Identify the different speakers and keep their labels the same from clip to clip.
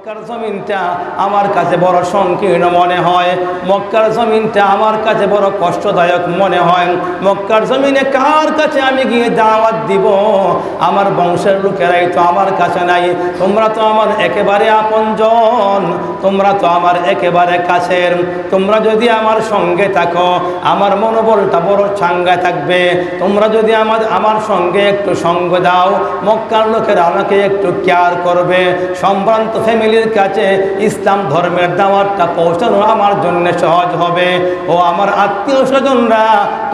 Speaker 1: মক্কার জমিনটা আমার কাছে বড় সংকীর্ণ মনে হয়। মক্কার জমিনটা আমার কাছে বড় কষ্টদায়ক মনে হয়। মক্কার জমিনে কার কাছে আমি গিয়ে দাওয়াত দিব? আমার বংশের লোকেরাই তো আমার কাছে নাই। তোমরা তো আমার একেবারে আপনজন। তোমরা তো আমার একেবারে কাছের। তোমরা যদি আমার সঙ্গে থাকো, আমার মনোবলটা বড় চাঙ্গায় থাকবে। তোমরা যদি আমার আমার সঙ্গে একটু সঙ্গ দাও, মক্কার লোকেরা আমাকে একটু কেয়ার করবে। সম্ভ্রান্ত ফ্যামিলির কাছে ইসলাম ধর্মের দাওয়াতটা পৌঁছানো আমার জন্য সহজ হবে। ও আমার আত্মীয় স্বজনরা,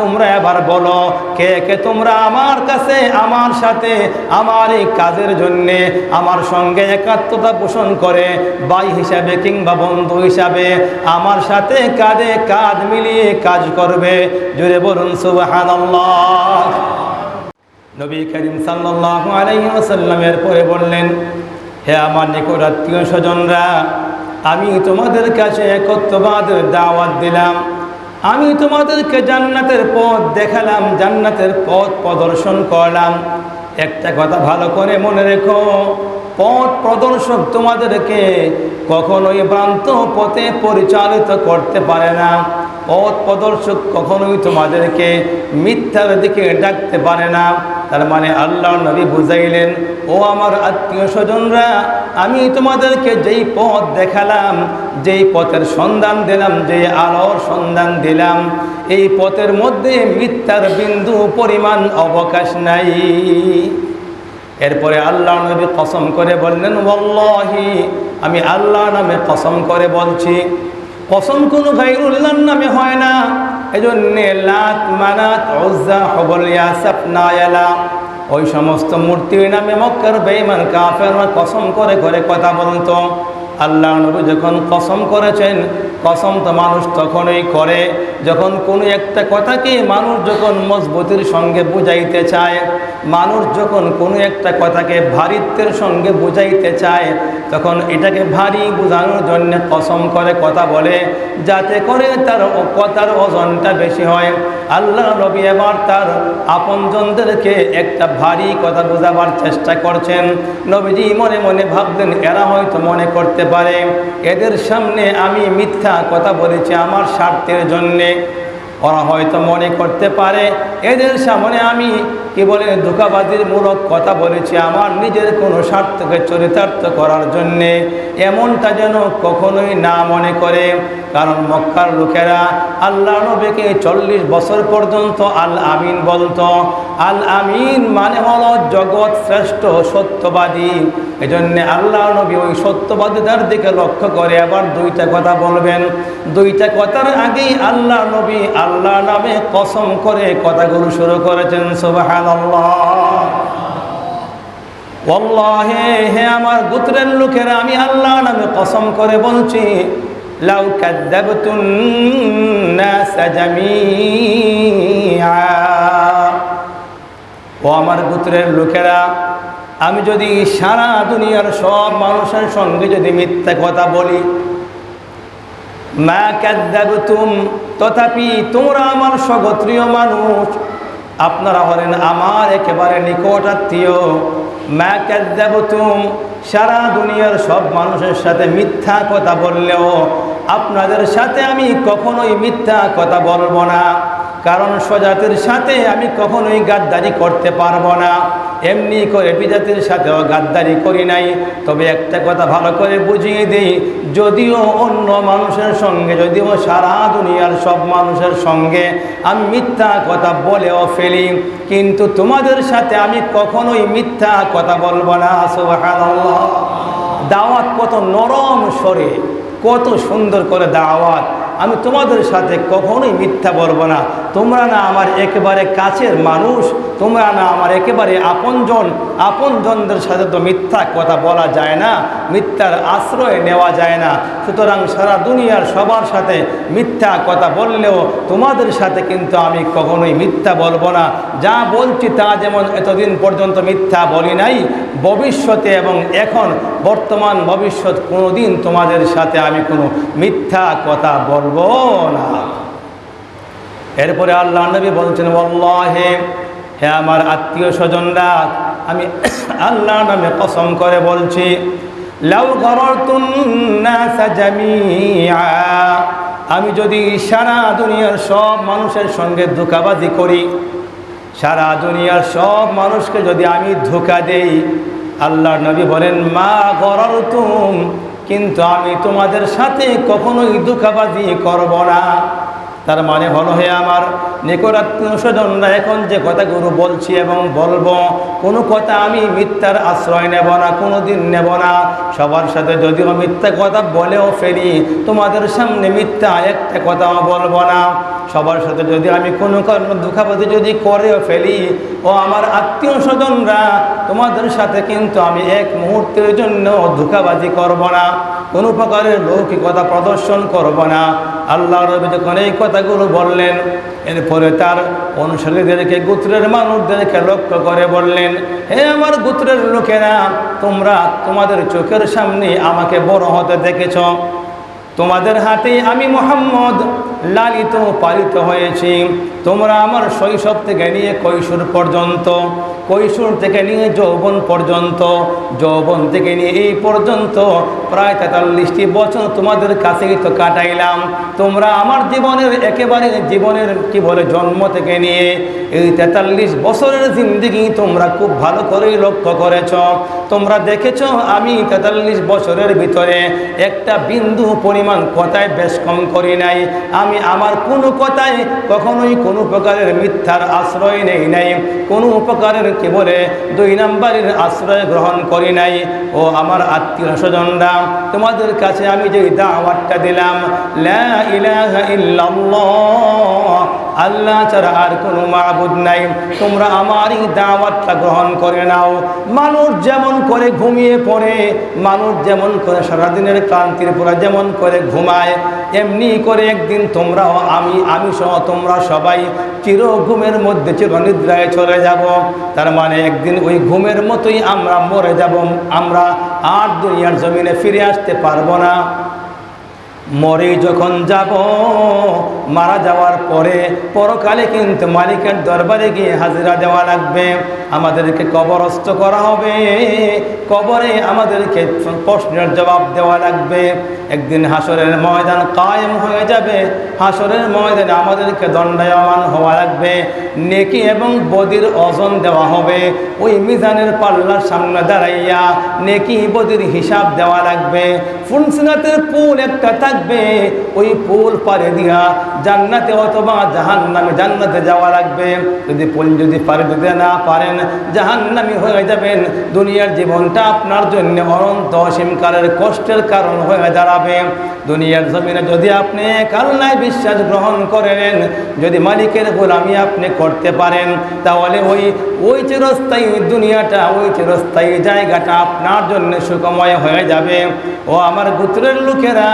Speaker 1: তোমরা এবার বলো, কে কে তোমরা আমার কাছে, আমার সাথে, আমার এই কাজের জন্যে, আমার সঙ্গে একাত্মতা পোষণ করে, ভাই হিসাবে কিংবা বন্ধু হিসাবে, আমার সাথে কাঁধে কাঁধ মিলিয়ে কাজ করবে। জুড়ে বলুন, সুবহানাল্লাহ। নবী করিম সাল্লাল্লাহু আলাইহি ওয়াসাল্লামের পরে বললেন হে আমার নিকট আত্মীয় স্বজনরা, আমি তোমাদের কাছে একত্ববাদের দাওয়াত দিলাম। আমি তোমাদেরকে জান্নাতের পথ দেখালাম, জান্নাতের পথ প্রদর্শন করলাম। একটা কথা ভালো করে মনে রেখো, পথ প্রদর্শক তোমাদেরকে কখনোই ভ্রান্ত পথে পরিচালিত করতে পারে না। পথ প্রদর্শক কখনোই তোমাদেরকে মিথ্যার দিকে ডাকতে পারে না। তার মানে আল্লাহ নবী বুঝাইলেন, ও আমার আত্মীয় স্বজনরা, আমি তোমাদেরকে যেই পথ দেখালাম, যেই পথের সন্ধান দিলাম, যে আলোর সন্ধান দিলাম, এই পথের মধ্যে মিথ্যার বিন্দু পরিমাণ অবকাশ নাই। এরপরে আল্লাহ নবী কসম করে বললেন ওল্লাহি আমি আল্লাহ নামে কসম করে বলছি কসম কোনো গাইরুল্লাহর নামে হয় না। এজন্যে লাত মানাত হবলিয়া হবল ইয়াসাফ নায়ালা। ওই সমস্ত মূর্তির নামে মক্কার বেইমান কাফের কসম করে করে কথা বলতো। আল্লাহ নবী যখন কসম করেছেন, কসম তো মানুষ তখনই করে যখন কোনো একটা কথাকে মানুষ যখন মজবুতির সঙ্গে বুঝাইতে চায়, মানুষ যখন কোনো একটা কথাকে ভারিত্বের সঙ্গে বুঝাইতে চায়, তখন এটাকে ভারী বোঝানোর জন্য কসম করে কথা বলে, যাতে করে তার কথার ওজনটা বেশি হয়। আল্লাহ নবী এবার তার আপনজনদেরকে একটা ভারী কথা বোঝাবার চেষ্টা করছেন। নবীজি মনে মনে ভাবলেন, এরা হয়তো মনে করতে পারে। এদের সামনে আমি মিথ্যা কথা বলেছি আমার স্বার্থের জন্যে। ওরা হয়তো মনে করতে পারে এদের সামনে আমি কি বলে ধোকাবাজির মূলক কথা বলেছি আমার নিজের কোনো স্বার্থকে চরিতার্থ করার জন্যে। এমনটা যেন কখনোই না মনে করে। কারণ মক্কার লোকেরা আল্লাহ নবীকে চল্লিশ বছর পর্যন্ত আল আমিন বলত। আল আমিন মানে হলো জগৎ শ্রেষ্ঠ সত্যবাদী। এজন্যে আল্লাহ নবী ওই সত্যবাদীদের দিকে লক্ষ্য করে আবার দুইটা কথা বলবেন। দুইটা কথার আগেই আল্লাহ নবী আল্লাহ নামে কসম করে কথাগুলো শুরু করেছেন হে আমার গোত্রের লোকেরা, আমি আল্লাহ নামে কসম করে বলছি, লাউ ও আমার গোত্রের লোকেরা, আমি যদি সারা দুনিয়ার সব মানুষের সঙ্গে যদি মিথ্যা কথা বলি মা তথাপি তোমরা আমার সগোত্রীয় মানুষ। আপনারা হলেন আমার একেবারে নিকট আত্মীয়। মা কাদ্দাবতুম, সারা দুনিয়ার সব মানুষের সাথে মিথ্যা কথা বললেও আপনাদের সাথে আমি কখনোই মিথ্যা কথা বলব না। কারণ স্বজাতির সাথে আমি কখনোই গাদ্দারি করতে পারব না। এমনি করে বিজাতির সাথেও গাদ্দারি করি নাই। তবে একটা কথা ভালো করে বুঝিয়ে দিই, যদিও অন্য মানুষের সঙ্গে, যদিও সারা দুনিয়ার সব মানুষের সঙ্গে আমি মিথ্যা কথা বলেও ফেলি, কিন্তু তোমাদের সাথে আমি কখনোই মিথ্যা কথা বলব না দাওয়াত কত নরম স্বরে, কত সুন্দর করে দাওয়াত। আমি তোমাদের সাথে কখনোই মিথ্যা বলব না। তোমরা না আমার একেবারে কাছের মানুষ, তোমরা না আমার একেবারে আপনজন। আপনজনদের সাথে তো মিথ্যা কথা বলা যায় না, মিথ্যার আশ্রয় নেওয়া যায় না। সুতরাং সারা দুনিয়ার সবার সাথে মিথ্যা কথা বললেও তোমাদের সাথে কিন্তু আমি কখনোই মিথ্যা বলব না। যা বলছি তা যেমন এতদিন পর্যন্ত মিথ্যা বলি নাই, ভবিষ্যতে এবং এখন বর্তমান ভবিষ্যৎ কোনোদিন তোমাদের সাথে আমি কোনো মিথ্যা কথা বলব না। এরপরে আল্লাহ নবী বলছেন হে হে আমার আত্মীয় স্বজনরা, আমি আল্লাহ নামে কসম করে বলছি, লাউ আমি যদি সারা দুনিয়ার সব মানুষের সঙ্গে ধোকাবাজি করি, সারা দুনিয়ার সব মানুষকে যদি আমি ধোকা দেই, আল্লাহর নবী বলেন, মা গররতুম কিন্তু আমি তোমাদের সাথে কখনোই দুঃখাবাজি করব না। তার মানে হলো হে আমার নিকটাত্মীয় স্বজনরা এখন যে কথাগুলো বলছি এবং বলব, কোনো কথা আমি মিথ্যার আশ্রয় নেব না কোনো দিন নেব না। সবার সাথে যদিও মিথ্যা কথা বলেও ফেরি, তোমাদের সামনে মিথ্যা একটা কথাও বলব না। সবার সাথে যদি আমি কোনো কারণ দুঃখাবাদি যদি করেও ফেলি, ও আমার আত্মীয় স্বজনরা, তোমাদের সাথে কিন্তু আমি এক মুহূর্তের জন্য ধোকাবাজি করব না, কোনো প্রকারের লৌকিকতা প্রদর্শন করব না। আল্লাহ রবি যখন এই কথাগুলো বললেন, এরপরে তার অনুসারীদেরকে, গোত্রের মানুষদেরকে লক্ষ্য করে বললেন, হে আমার গোত্রের লোকেরা, তোমরা তোমাদের চোখের সামনে আমাকে বড় হতে দেখেছ। তোমাদের হাতে আমি মোহাম্মদ লালিত পালিত হয়েছি। তোমরা আমার শৈশব থেকে নিয়ে কৈশোর পর্যন্ত, কৈশোর থেকে নিয়ে যৌবন পর্যন্ত, যৌবন থেকে নিয়ে এই পর্যন্ত প্রায় তেতাল্লিশটি বছর তোমাদের কাছেই তো কাটাইলাম। তোমরা আমার জীবনের একেবারে জীবনের কি বলে জন্ম থেকে নিয়ে এই তেতাল্লিশ বছরের জিন্দিগি তোমরা খুব ভালো করেই লক্ষ্য করেছ। তোমরা দেখেছ আমি তেতাল্লিশ বছরের ভিতরে একটা বিন্দু পরিমাণ কথায় বেশ কম করি নাই। আমি আমার কোনো কথায় কখনোই কোনো প্রকারের মিথ্যার আশ্রয় নেই নাই। কোনো উপকারের কেবলে দুই নাম্বারের আশ্রয় গ্রহণ করি নাই। ও আমার আত্মীয় স্বজনরা, তোমাদের কাছে আমি যে দাওয়াতটা দিলাম, লা ইলাহা ইল্লাল্লাহ আল্লাহ ছাড়া আর কোনো মাবুদ নাই। তোমরা আমারই দাওয়াতটা গ্রহণ করে নাও। মানুষ যেমন করে ঘুমিয়ে পড়ে, মানুষ যেমন করে সারাদিনের ক্লান্তির পরে যেমন করে ঘুমায়, এমনি করে একদিন তোমরাও আমি আমি সহ তোমরা সবাই চির ঘুমের মধ্যে, চির নিদ্রায় চলে যাব। তার মানে একদিন ওই ঘুমের মতোই আমরা মরে যাব। আমরা আর দুনিয়ার জমিনে ফিরে আসতে পারব না। মরে যখন যাব, মারা যাওয়ার পরে পরকালে কিন্তু মালিকের দরবারে গিয়ে হাজিরা দেওয়া লাগবে। আমাদেরকে কবরস্থ করা হবে। কবরে আমাদেরকে প্রশ্নের জবাব দেওয়া লাগবে। একদিন হাসরের ময়দান কায়েম হয়ে যাবে। হাসরের ময়দানে আমাদেরকে দণ্ডায়মান হওয়া লাগবে। নেকি এবং বদির ওজন দেওয়া হবে। ওই মিজানের পাল্লার সামনে দাঁড়াইয়া নেকি বদির হিসাব দেওয়া লাগবে। ফুনসিনাতের পুল একটা থাকবে ওই পুল পারে দিয়া জান্নাতে অথবা জাহান নামে জান্নাতে যাওয়া লাগবে। যদি পুল যদি পারে দিতে না পারেন জাহান নামি হয়ে যাবেন। দুনিয়ার জীবনটা আপনার জন্য অনন্ত অসীমকালের কষ্টের কারণ হয়ে দাঁড়াবে। দুনিয়ার জমিনে যদি আপনি কাল্লায় বিশ্বাস গ্রহণ করেন, যদি মালিকের গোলামি আপনি করতে পারেন, তাহলে ওই ওই চিরস্থায়ী দুনিয়াটা, ওই চিরস্থায়ী জায়গাটা আপনার জন্য সুখময় হয়ে যাবে। ও আমার গোত্রের লোকেরা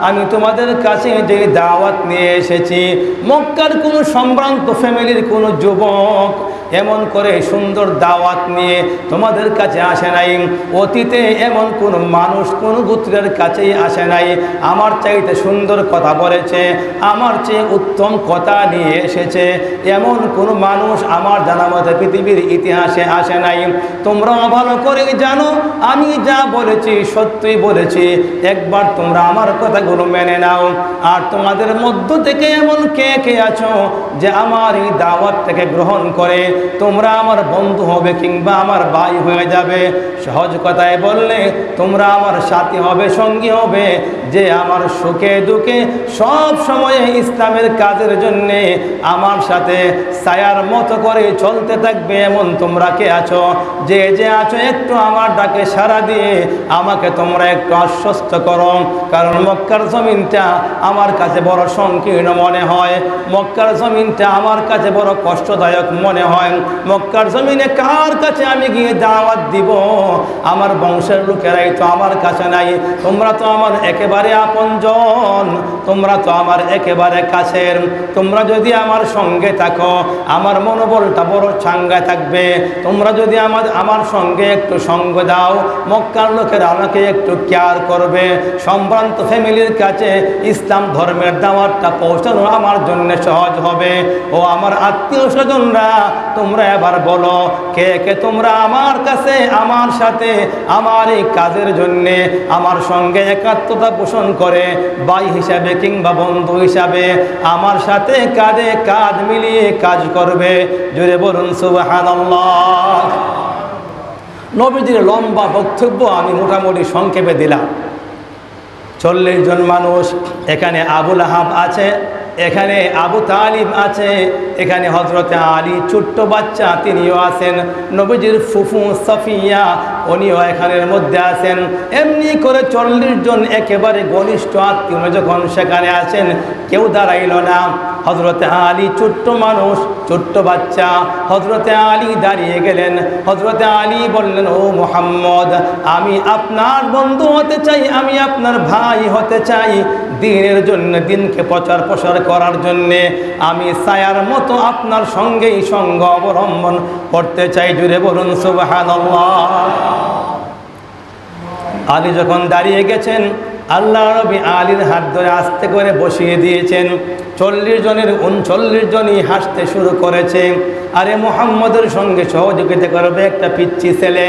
Speaker 1: আমি তোমাদের কাছে যে দাওয়াত নিয়ে এসেছি মক্কার কোনো সম্ভ্রান্ত ফ্যামিলির কোনো যুবক এমন করে সুন্দর দাওয়াত নিয়ে তোমাদের কাছে আসে নাই। অতীতে এমন কোন মানুষ কোন গোত্রের কাছেই আসে নাই। আমার চাইতে সুন্দর কথা বলেছে, আমার চেয়ে উত্তম কথা নিয়ে এসেছে। এমন কোন মানুষ আমার জানা মতে পৃথিবীর ইতিহাসে আসে নাই। তোমরাও ভালো করে জানো, আমি যা বলেছি সত্যই বলেছি। একবার তোমরা আমার কথাগুলো মেনে নাও। আর তোমাদের মধ্য থেকে এমন কে কে আছো যে আমার এই দাওয়াত থেকে গ্রহণ করে? তোমরা আমার বন্ধু হবে কিংবা আমার ভাই হয়ে যাবে। সহজ কথায় বললে, তোমরা আমার সাথী হবে, সঙ্গী হবে। যে আমার সুখে দুঃখে সব সময়ে ইসলামের কাজের জন্যে আমার সাথে ছায়ার মতো করে চলতে থাকবে এমন তোমরা কে আছো? যে যে আছো, একটু আমার ডাকে সারা দিয়ে আমাকে তোমরা একটু আশ্বস্ত করো। কারণ মক্কার জমিনটা আমার কাছে বড় সংকীর্ণ মনে হয়। মক্কার জমিনটা আমার কাছে বড় কষ্টদায়ক মনে হয়। মক্কার জমিনে কার কাছে আমি গিয়ে দাওয়াত দিব? আমার বংশের লোকেরাই তো আমার কাছে নাই। তোমরা তো আমার একেবারে আপনজন। তোমরা তো আমার একেবারে কাছের। তোমরা যদি আমার সঙ্গে থাকো, আমার মনোবলটা বড় চাঙ্গায় থাকবে। তোমরা যদি আমার আমার সঙ্গে একটু সঙ্গ দাও, মক্কার লোকেরা আমাকে একটু কেয়ার করবে। সম্ভ্রান্ত ফ্যামিলির কাছে ইসলাম ধর্মের দাওয়াতটা পৌঁছানো আমার জন্য সহজ হবে। ও আমার আত্মীয় স্বজনরা তোমরা এবার বলো, কে কে তোমরা আমার কাছে, আমার সাথে, আমার এই কাজের জন্যে, আমার সঙ্গে একাত্মতা পোষণ করে বাই হিসাবে কিংবা বন্ধু হিসাবে, আমার সাথে কাঁধে কাঁধ মিলিয়ে কাজ করবে। জুড়ে বলুন, সুবহানাল্লাহ। নবীজির লম্বা বক্তব্য আমি মোটামুটি সংক্ষেপে দিলাম। চল্লিশ জন মানুষ, এখানে আবুল আহাব আছে এখানে আবু তালিব আছে, এখানে হজরতে আলী ছোট্ট বাচ্চা তিনিও আছেন, নবীজির ফুফু সফিয়া উনিও এখানের মধ্যে আছেন। এমনি করে চল্লিশ জন একেবারে ঘনিষ্ঠ আত্মীয় যখন সেখানে আছেন, কেউ দাঁড়াইল না। হজরতে আলী ছোট্ট মানুষ, ছোট্ট বাচ্চা। হজরতে আলী দাঁড়িয়ে গেলেন। হজরতে আলী বললেন, ও মোহাম্মদ, আমি আপনার বন্ধু হতে চাই, আমি আপনার ভাই হতে চাই। দিনের জন্য, দিনকে প্রচার প্রসার করার জন্যে আমি ছায়ার মতো আপনার সঙ্গেই সঙ্গ অবলম্বন করতে চাই। জুড়ে বলুন, সুবহানাল্লাহ। আলী যখন দাঁড়িয়ে গেছেন, আল্লাহ রবি আলীর হাত ধরে আস্তে করে বসিয়ে দিয়েছেন। চল্লিশ জনের, উনচল্লিশ জনই হাসতে শুরু করেছে। আরে মোহাম্মদের সঙ্গে সহযোগিতা করবে একটা পিচ্ছি ছেলে।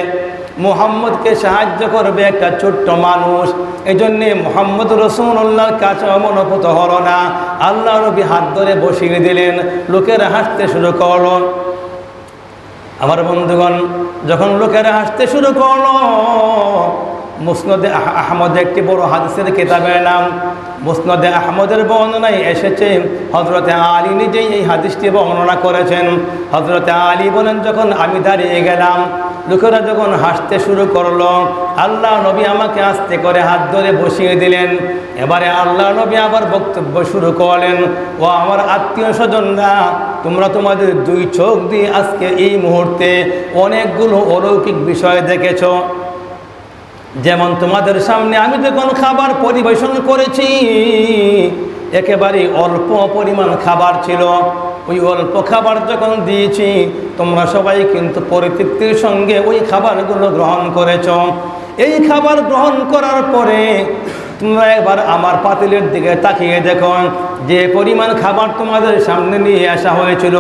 Speaker 1: মোহাম্মদকে সাহায্য করবে একটা ছোট্ট মানুষ। এই জন্যে মোহাম্মদ রসুল্লাহর কাছে অমনোভূত হলো না। আল্লাহ নবী হাত ধরে বসিয়ে দিলেন, লোকেরা হাসতে শুরু করল। আমার বন্ধুগণ, যখন লোকেরা হাসতে শুরু করল, মুসনদে আহ- আহমদ একটি বড় হাদিসের কিতাবের নাম মুসনদে আহমদের বর্ণনায় এসেছে হজরতে আলী নিজেই এই হাদিসটি বর্ণনা করেছেন। হজরতে আলী বলেন, যখন আমি দাঁড়িয়ে গেলাম লোকেরা যখন হাসতে শুরু করল, আল্লাহ নবী আমাকে আস্তে করে হাত ধরে বসিয়ে দিলেন। এবারে আল্লাহ নবী আবার বক্তব্য শুরু করলেন, ও আমার আত্মীয় স্বজনরা, তোমরা তোমাদের দুই চোখ দিয়ে আজকে এই মুহূর্তে অনেকগুলো অলৌকিক বিষয় দেখেছ। যেমন তোমাদের সামনে আমি যখন খাবার পরিবেশন করেছি একেবারে অল্প পরিমাণ খাবার ছিল। ওই অল্প খাবার যখন দিয়েছি, তোমরা সবাই কিন্তু পরিতৃপ্তির সঙ্গে ওই খাবারগুলো গ্রহণ করেছ। এই খাবার গ্রহণ করার পরে তোমরা একবার আমার পাতিলের দিকে তাকিয়ে দেখো যে পরিমাণ খাবার তোমাদের সামনে নিয়ে আসা হয়েছিল।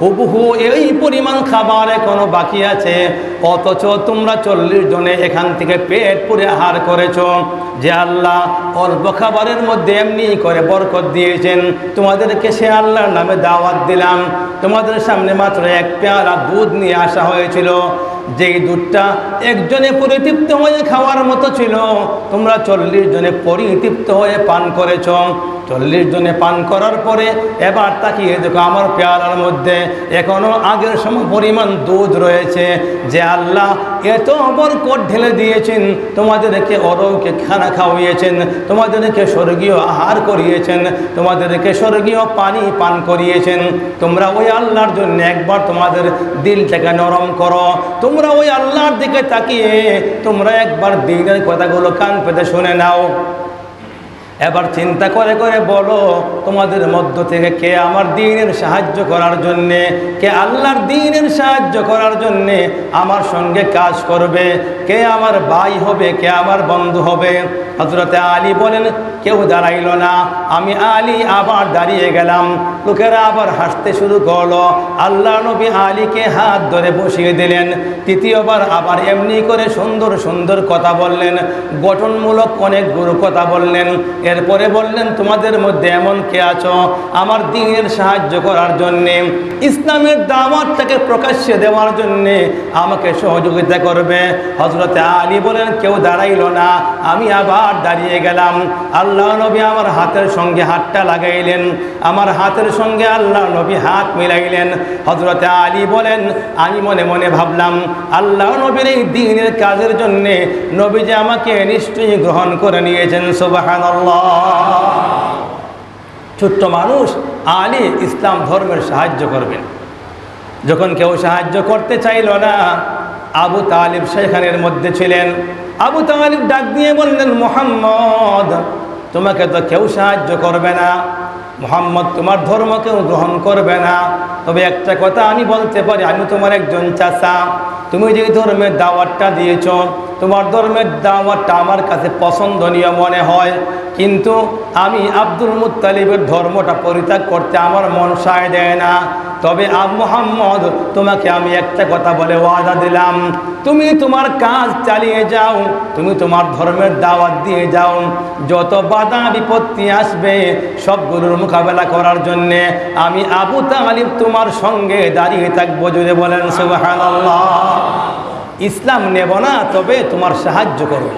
Speaker 1: হুবহু এই পরিমাণ খাবার এখনও বাকি আছে। অথচ তোমরা চল্লিশ জনে এখান থেকে পেট পুরে আহার করেছ। যে আল্লাহ অল্প খাবারের মধ্যে এমনি করে বরকত দিয়েছেন। তোমাদেরকে সে আল্লাহর নামে দাওয়াত দিলাম। তোমাদের সামনে মাত্র এক পেয়ারা দুধ নিয়ে আসা হয়েছিল। যেই দুধটা একজনে পরিতৃপ্ত হয়ে খাওয়ার মতো ছিল, তোমরা চল্লিশ জনে পরিতৃপ্ত হয়ে পান করেছ। চল্লিশ জনে পান করার পরে এবার তাকিয়ে দেখো আমার পেয়ালার মধ্যে এখনও আগের সম পরিমাণ দুধ রয়েছে। যে আল্লাহ এত বরকত ঢেলে দিয়েছেন, তোমাদেরকে অরৌকে খানা খাওয়িয়েছেন, তোমাদেরকে স্বর্গীয় আহার করিয়েছেন, তোমাদেরকে স্বর্গীয় পানি পান করিয়েছেন। তোমরা ওই আল্লাহর জন্য একবার তোমাদের দিলটাকে নরম করো। তোমরা ওই আল্লাহর দিকে তাকিয়ে তোমরা একবার দিনের কথাগুলো কান পেতে শুনে নাও। এবার চিন্তা করে করে বলো, তোমাদের মধ্য থেকে কে আমার দিনের সাহায্য করার জন্যে, কে আল্লাহর দিনের সাহায্য করার জন্যে আমার সঙ্গে কাজ করবে, কে আমার ভাই হবে, কে আমার বন্ধু হবে? হজরতে আলী বলেন, কেউ দাঁড়াইল না। আমি আলী আবার দাঁড়িয়ে গেলাম। লোকেরা আবার হাসতে শুরু করল। আল্লাহ নবী আলীকে হাত ধরে বসিয়ে দিলেন। তৃতীয়বার আবার এমনি করে সুন্দর সুন্দর কথা বললেন। গঠনমূলক অনেক গুরু কথা বললেন। এরপরে বললেন, তোমাদের মধ্যে এমন কে আছো? আমার দিনের সাহায্য করার জন্যে, ইসলামের দাওয়াতটাকে প্রকাশ্যে দেওয়ার জন্যে আমাকে সহযোগিতা করবে। হজরতে আলী বলেন, কেউ দাঁড়াইল না, আমি আবার দাঁড়িয়ে গেলাম। আল্লাহ নবী আমার হাতের সঙ্গে হাতটা লাগাইলেন। আমার হাতের সঙ্গে আল্লাহ নবী হাত মিলাইলেন। হজরতে আলী বলেন, আমি মনে মনে ভাবলাম, আল্লাহ নবীর এই দিনের কাজের জন্যে নবী যে আমাকে নিশ্চয়ই গ্রহণ করে নিয়েছেন সুবাহান ছোট্ট মানুষ আলী ইসলাম ধর্মের সাহায্য করবেন। যখন কেউ সাহায্য করতে চাইল না, আবু তালিব সেখানের মধ্যে ছিলেন। আবু তালিব ডাক দিয়ে বললেন, মোহাম্মদ, তোমাকে তো কেউ সাহায্য করবে না। মোহাম্মদ তোমার ধর্ম কেউ গ্রহণ করবে না। তবে একটা কথা আমি বলতে পারি, আমি তোমার একজন চাষা তুমি যে ধর্মের দাওয়াতটা দিয়েছ তোমার ধর্মের দাওয়াতটা আমার কাছে পছন্দনীয় মনে হয়। কিন্তু আমি আব্দুল মুত্তালিবের ধর্মটা পরিত্যাগ করতে আমার মন সায় দেয় না। তবে আব মোহাম্মদ তোমাকে আমি একটা কথা বলে ওয়াদা দিলাম। তুমি তোমার কাজ চালিয়ে যাও, তুমি তোমার ধর্মের দাওয়াত দিয়ে যাও। যত বাধা বিপত্তি আসবে, সবগুলোর মোকাবেলা করার জন্যে আমি আবু তালিব তোমার সঙ্গে দাঁড়িয়ে থাকব, যদি বলেন সুবহানাল্লাহ। ইসলাম নেব না, তবে তোমার সাহায্য করব।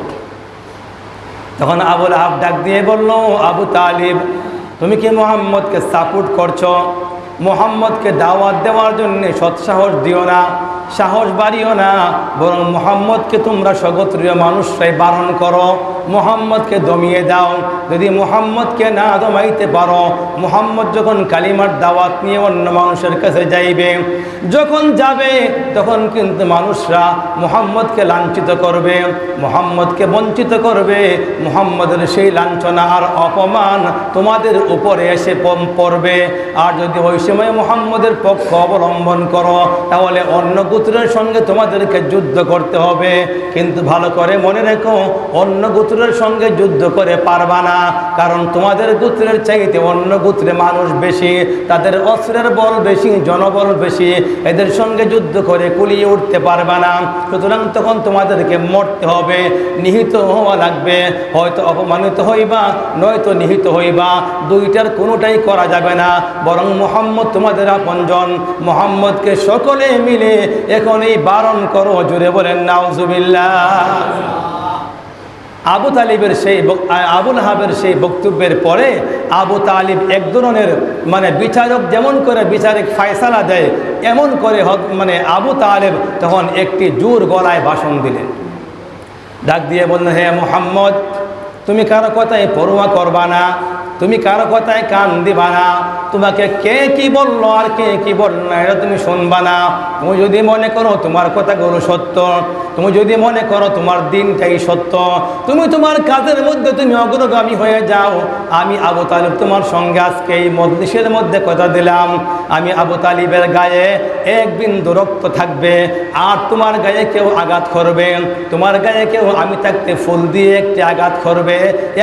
Speaker 1: তখন আবুল আহাব ডাক দিয়ে বলল, আবু তালিব, তুমি কি মোহাম্মদকে সাপোর্ট করছ? মোহাম্মদকে দাওয়াত দেওয়ার জন্যে সৎসাহস দিও না, সাহস বাড়িও না, বরং মোহাম্মদকে তোমরা স্বগত্রীয় মানুষরাই বারণ করো। মোহাম্মদকে দমিয়ে দাও। যদি মোহাম্মদকে না দমাইতে পারো, মোহাম্মদ যখন কালিমার দাওয়াত নিয়ে অন্য মানুষের কাছে যাইবে, যখন যাবে, তখন কিন্তু মানুষরা মোহাম্মদকে লাঞ্ছিত করবে, মোহাম্মদকে বঞ্চিত করবে। মোহাম্মদের সেই লাঞ্ছনা আর অপমান তোমাদের উপরে এসে পড়বে। আর যদি ওই সময় মোহাম্মদের পক্ষ অবলম্বন করো, তাহলে অন্য গোত্রের সঙ্গে তোমাদেরকে যুদ্ধ করতে হবে। কিন্তু ভালো করে মনে রেখো, অন্য গোত্রের সঙ্গে যুদ্ধ করে পারবা না। কারণ তোমাদের গোত্রের চাইতে অন্য গোত্রে মানুষ বেশি, তাদের অস্ত্রের বল বেশি, জনবল বেশি, এদের সঙ্গে যুদ্ধ করে কুলিয়ে উঠতে পারবা না। সুতরাং তখন তোমাদেরকে মরতে হবে, নিহিত হওয়া লাগবে। হয়তো অপমানিত হইবা, নয়তো নিহিত হইবা। দুইটার কোনোটাই করা যাবে না। বরং মোহাম্মদ তোমাদের আপনজন। মোহাম্মদকে সকলে মিলে এখন এই বারণ করো জুড়ে বলেন, নাউজুবিল্লাহ। আবু তালিবের সেই আবুল হাবের সেই বক্তব্যের পরে আবু তালিব এক ধরনের মানে বিচারক যেমন করে বিচারিক ফায়সালা দেয়, এমন করে হক- মানে আবু তালেব তখন একটি জোর গলায় ভাষণ দিলেন। ডাক দিয়ে বললেন, হে মোহাম্মদ, তুমি কারও কথায় পড়ুয়া করবা না। তুমি কারও কথায় কান দিবা না? তোমাকে কে কি বলল আর কে কি বলল না এটা তুমি শুনবা না। তুমি যদি মনে করো তোমার কথা কথাগুলো সত্য, তুমি যদি মনে করো তোমার দিনটাই সত্য, তুমি তোমার কাজের মধ্যে তুমি অগ্রগামী হয়ে যাও। আমি আবু তালিব তোমার সঙ্গে আজকে এই মজলিসের মধ্যে কথা দিলাম। আমি আবু তালিবের গায়ে এক বিন্দু রক্ত থাকবে আর তোমার গায়ে কেউ আঘাত করবে। তোমার গায়ে কেউ আমি থাকতে ফুল দিয়ে একটি আঘাত করবে।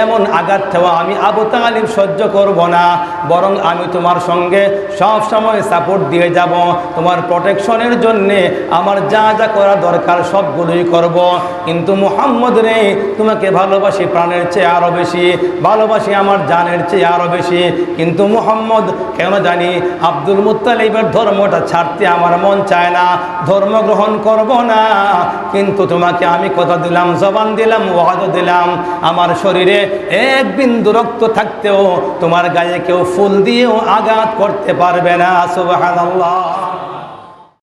Speaker 1: এমন আঘাত আমি আবু তালিব সহ্য করব না। বরং আমি তোমার সঙ্গে সব সময় সাপোর্ট দিয়ে যাব। তোমার প্রোটেকশনের জন্যে আমার যা যা করা দরকার সবগুলোই করব। কিন্তু মোহাম্মদ রে, তোমাকে ভালোবাসি প্রাণের চেয়ে আরও বেশি, ভালোবাসি আমার জানের চেয়ে আরও বেশি। কিন্তু মোহাম্মদ, কেন জানি আব্দুল মুত্তালিবের ধর্মটা ছাড়তে আমার মন চায় না। ধর্ম গ্রহণ করব না। কিন্তু তোমাকে আমি কথা দিলাম, জবান দিলাম, ওয়াদ দিলাম। আমার শরীরে এক বিন্দু রক্ত থাকতেও তোমার গায়ে কেউ ফুল দিয়েও আঘাত করতে পারবে না সুবহানাল্লাহ।